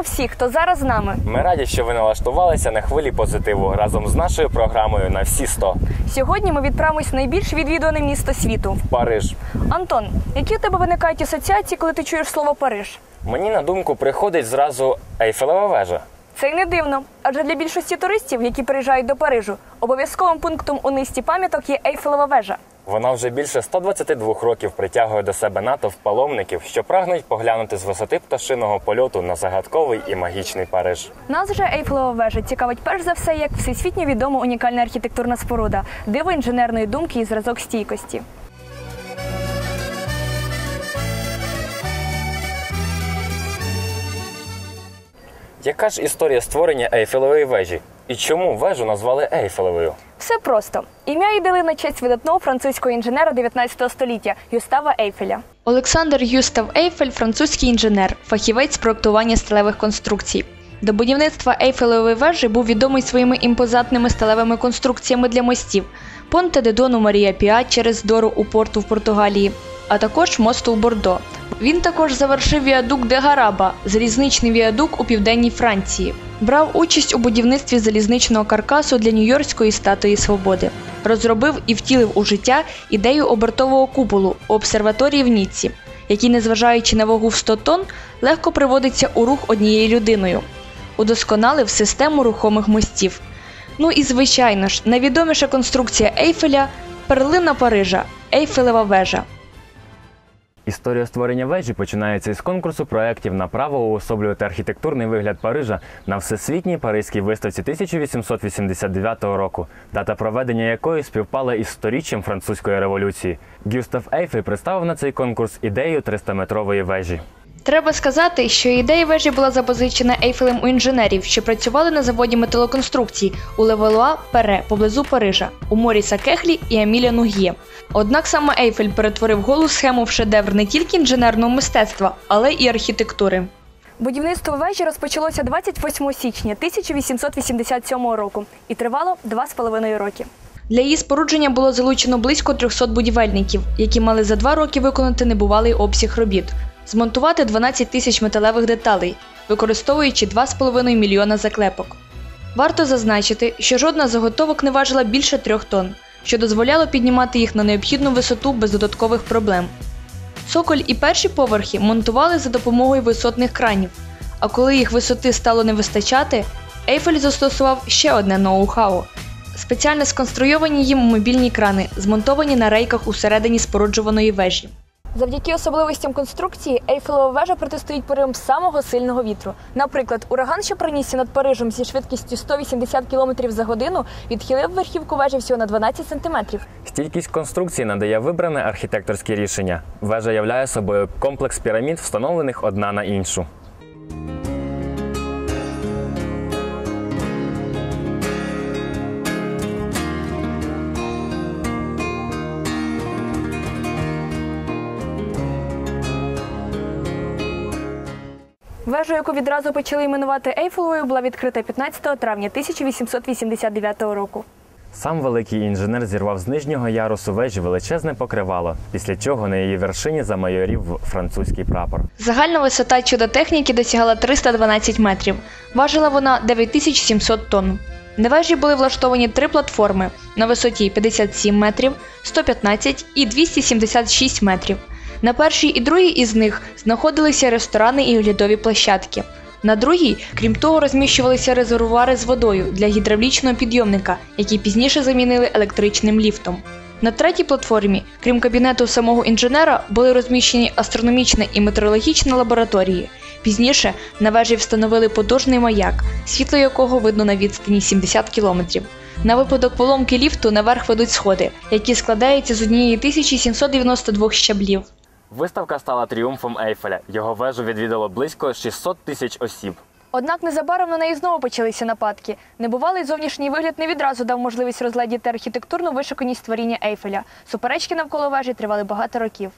всіх, хто зараз з нами. Ми раді, що ви налаштувалися на хвилі позитиву разом з нашою програмою на всі 100. Сьогодні ми відправимось в найбільш відвідуване місто світу. Париж. Антон, які у тебе виникають асоціації, коли ти чуєш слово Париж? Мені на думку приходить зразу Ейфелева вежа. Це й не дивно, адже для більшості туристів, які приїжджають до Парижу, обов'язковим пунктом у низці пам'яток є Ейфелева вежа. Вона вже більше 122 років притягує до себе натовп паломників, що прагнуть поглянути з висоти пташиного польоту на загадковий і магічний Париж. Нас же Ейфелева вежа цікавить перш за все як всесвітньо відома унікальна архітектурна споруда, диво інженерної думки і зразок стійкості. Яка ж історія створення Ейфелевої вежі? І чому вежу назвали Ейфелевою? Все просто. Ім'я їй дали на честь видатного французького інженера 19 століття Юстава Ейфеля. Олександр Юстав Ейфель французький інженер, фахівець з проектування сталевих конструкцій. До будівництва Ейфелевої вежі був відомий своїми імпозантними сталевими конструкціями для мостів Понте де Дону Марія Піа через Дору у порту в Португалії, а також мосту у Бордо. Він також завершив віадук де Гараба, залізничний віадук у південній Франції. Брав участь у будівництві залізничного каркасу для Нью-Йоркської статуї свободи. Розробив і втілив у життя ідею обертового куполу у обсерваторії в Ніцці, який, незважаючи на вагу в 100 тонн, легко приводиться у рух однією людиною. Удосконалив систему рухомих мостів. Ну і звичайно ж, найвідоміша конструкція Ейфеля перлина Парижа Ейфелева вежа. Історія створення вежі починається із конкурсу проєктів на право уособлювати архітектурний вигляд Парижа на всесвітній паризькій виставці 1889 року, дата проведення якої співпала із сторіччям французької революції. Гюстав Ейфель представив на цей конкурс ідею 300-метрової вежі. Треба сказати, що ідея вежі була запозичена Ейфелем у інженерів, що працювали на заводі металоконструкцій у Левелуа Пере поблизу Парижа, у Моріса Кехлі і Еміля Нуг'є. Однак саме Ейфель перетворив голу схему в шедевр не тільки інженерного мистецтва, але й архітектури. Будівництво вежі розпочалося 28 січня 1887 року і тривало 2,5 роки. Для її спорудження було залучено близько 300 будівельників, які мали за два роки виконати небувалий обсяг робіт, змонтувати 12 тисяч металевих деталей, використовуючи 2,5 мільйона заклепок. Варто зазначити, що жодна заготовок не важила більше трьох тонн, що дозволяло піднімати їх на необхідну висоту без додаткових проблем. Цоколь і перші поверхи монтували за допомогою висотних кранів, а коли їх висоти стало не вистачати, Ейфель застосував ще одне ноу-хау спеціально сконструйовані їм мобільні крани, змонтовані на рейках усередині споруджуваної вежі. Завдяки особливостям конструкції Ейфелева вежа протистоїть поривам самого сильного вітру. Наприклад, ураган, що пронісся над Парижем зі швидкістю 180 км за годину, відхилив верхівку вежі всього на 12 см. Стійкість конструкції надає вибране архітекторське рішення. Вежа являє собою комплекс пірамід, встановлених одна на іншу. Вежа, яку відразу почали іменувати Ейфелевою, була відкрита 15 травня 1889 року. Сам великий інженер зірвав з нижнього ярусу вежі величезне покривало, після чого на її вершині замайорів французький прапор. Загальна висота чудо-техніки досягала 312 метрів. Важила вона 9700 тонн. На вежі були влаштовані три платформи на висоті 57 метрів, 115 і 276 метрів. На першій і другій із них знаходилися ресторани і оглядові площадки. На другій, крім того, розміщувалися резервуари з водою для гідравлічного підйомника, які пізніше замінили електричним ліфтом. На третій платформі, крім кабінету самого інженера, були розміщені астрономічна і метеорологічна лабораторії. Пізніше на вежі встановили потужний маяк, світло якого видно на відстані 70 кілометрів. На випадок поломки ліфту наверх ведуть сходи, які складаються з однієї 1792 щаблів. Виставка стала тріумфом Ейфеля. Його вежу відвідало близько 600 тисяч осіб. Однак незабаром на неї знову почалися нападки. Небувалий зовнішній вигляд не відразу дав можливість розглядіти архітектурну вишуканість творіння Ейфеля. Суперечки навколо вежі тривали багато років.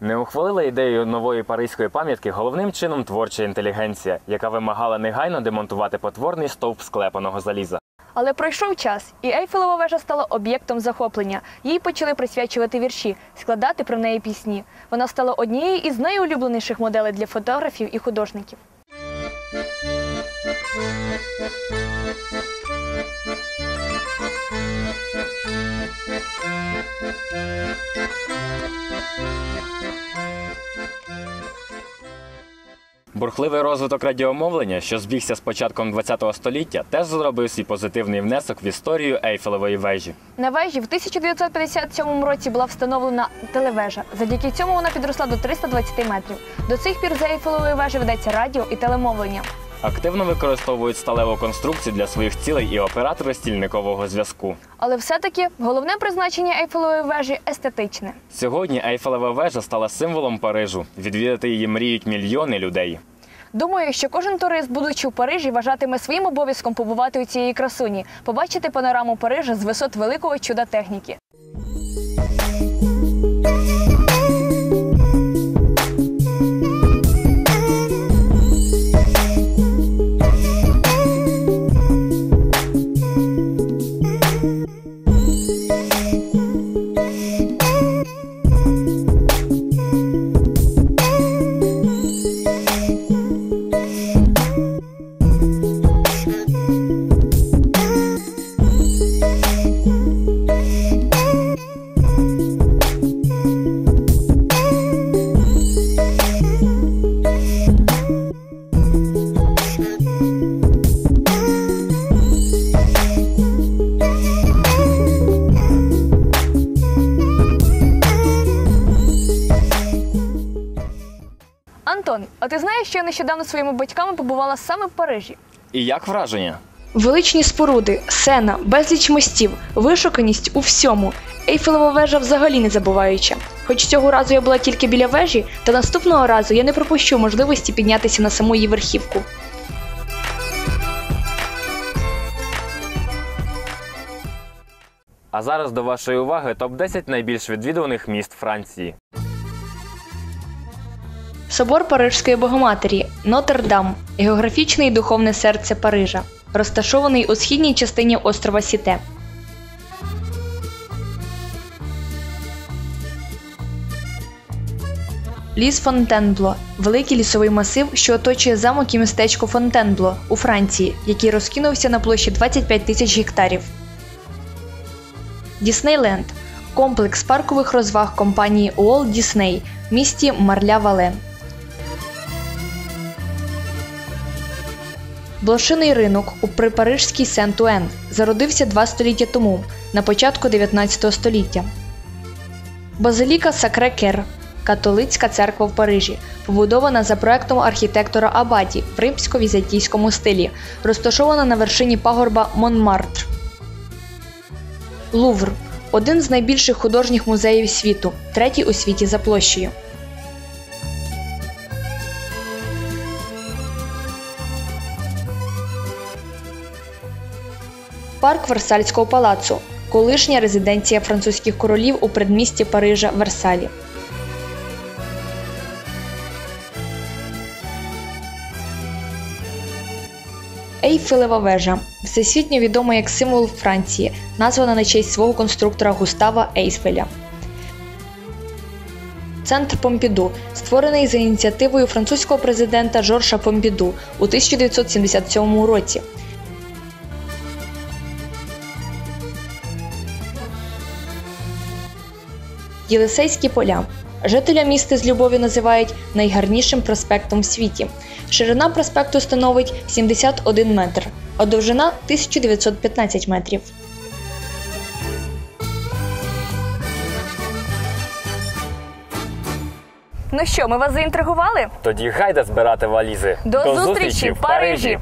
Не ухвалила ідею нової паризької пам'ятки головним чином творча інтелігенція, яка вимагала негайно демонтувати потворний стовп склепаного заліза. Але пройшов час, і Ейфелева вежа стала об'єктом захоплення. Їй почали присвячувати вірші, складати про неї пісні. Вона стала однією із найулюбленіших моделей для фотографів і художників. Бурхливий розвиток радіомовлення, що збігся з початком ХХ століття, теж зробив свій позитивний внесок в історію Ейфелевої вежі. На вежі в 1957 році була встановлена телевежа. Завдяки цьому вона підросла до 320 метрів. До цих пір з Ейфелевої вежі ведеться радіо і телемовлення. Активно використовують сталеву конструкцію для своїх цілей і оператори стільникового зв'язку. Але все-таки головне призначення Ейфелевої вежі естетичне. Сьогодні Ейфелева вежа стала символом Парижу. Відвідати її мріють мільйони людей. Думаю, що кожен турист, будучи в Парижі, вважатиме своїм обов'язком побувати у цієї красуні, побачити панораму Парижа з висот великого чуда техніки. Нещодавно зі своїми батьками побувала саме в Парижі? І як враження? Величні споруди, сцена, безліч мостів, вишуканість у всьому. Ейфелева вежа взагалі не забуваюча. Хоч цього разу я була тільки біля вежі, та наступного разу я не пропущу можливості піднятися на саму її верхівку. А зараз до вашої уваги топ-10 найбільш відвідуваних міст Франції. Собор Парижської Богоматері Нотр-Дам географічне і духовне серце Парижа, розташований у східній частині острова Сіте. Ліс Фонтенбло великий лісовий масив, що оточує замок і містечко Фонтенбло у Франції, який розкинувся на площі 25 тисяч гектарів. Діснейленд комплекс паркових розваг компанії Уолт Дісней в місті Марля-Вале. Блошиний ринок у припарижській Сент-Уен зародився два століття тому, на початку 19 століття. Базиліка Сакре-Кер католицька церква в Парижі, побудована за проектом архітектора Абаді в римсько-візантійському стилі, розташована на вершині пагорба Монмартр. Лувр один з найбільших художніх музеїв світу, третій у світі за площею. Парк Версальського палацу колишня резиденція французьких королів у предмісті Парижа Версалі. Ейфелева вежа всесвітньо відома як символ Франції, названа на честь свого конструктора Густава Ейфеля. Центр Помпіду створений за ініціативою французького президента Жоржа Помпіду у 1977 році. Єлисейські поля. Жителя міста з любов'ю називають найгарнішим проспектом в світі. Ширина проспекту становить 71 метр, а довжина 1915 метрів. Ну що, ми вас заінтригували? Тоді гайда збирати валізи. До зустрічі в Парижі!